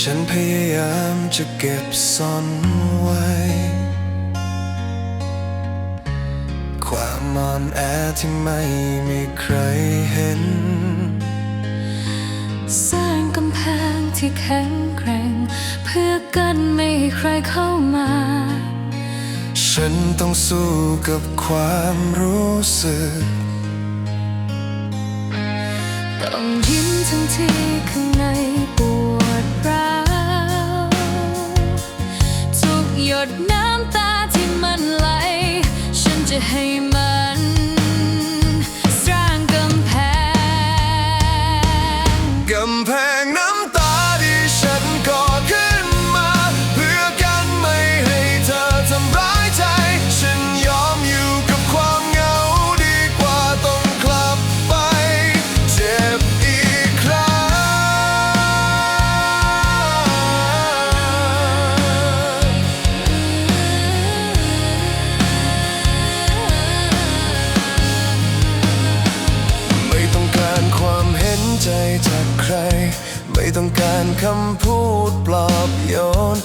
ฉันพยายามจะเก็บซ่อนไว้ ความมอนแอที่ไม่มีใครเห็น สร้างกำแพงที่แข็งแกร่ง เพื่อกันไม่ให้ใครเข้ามา ฉันต้องสู้กับความรู้สึก ต้องยิ้มทั้งที่ข้างใน ดน้ำตาที่มันไหล ฉันจะให้ ต้องการคำพูดปลอบโยน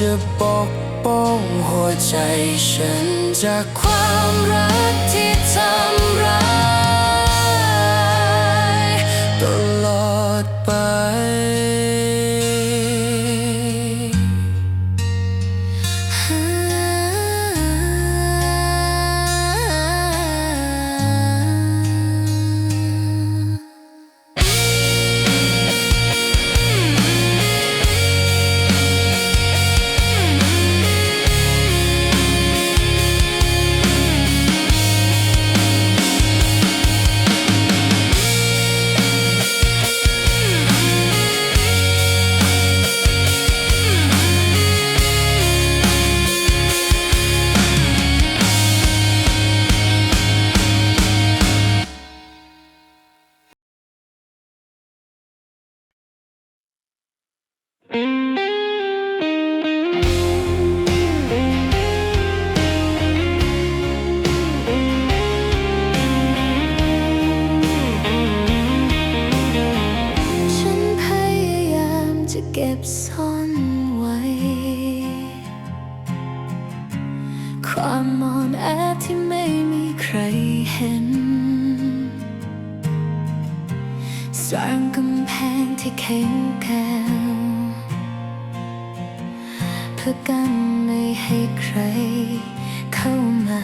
จะปกป้องหัวใจฉันจากความรักที่ทำร้าย ฉันพยายามจะเก็บซ่อนไว้ ความมอนแอบที่ไม่มีใครเห็น สร้างกำแพงที่แข็งแกร่งื่อกันไม่ให้ใครเข้ามา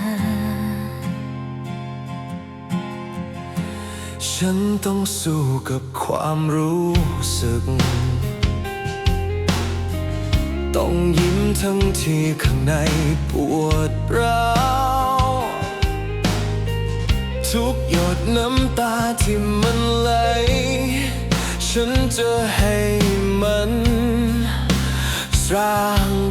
ฉันต้องสู้กับความรู้สึก ต้องยิ้มทั้งที่ข้างในปวดร้าวทุกหยดน้ำตาที่มันไหล ฉันจะให้มันสร้าง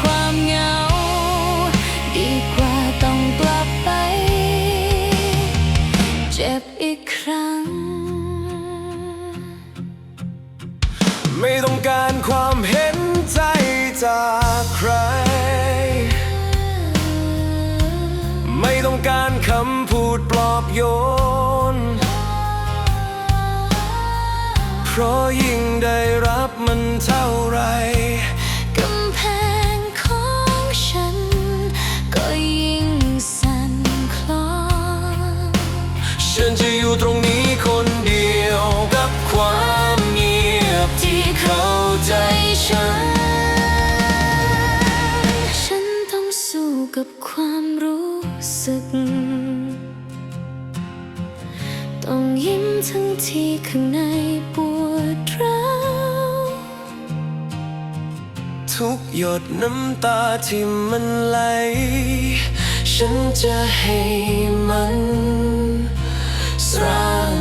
ความเหงา ดีกว่าต้องกลับไป เจ็บอีกครั้ง ไม่ต้องการความเห็นใจจากใคร ไม่ต้องการคำพูดปลอบโยน เพราะยิ่งได้รับมันเท่า ฉัน ฉันต้องสู้กับความรู้สึก ต้องยิ้มทั้งที่ข้างในปวดร้าวทุกหยดน้ำตาที่มันไหล ฉันจะให้มัน สร้าง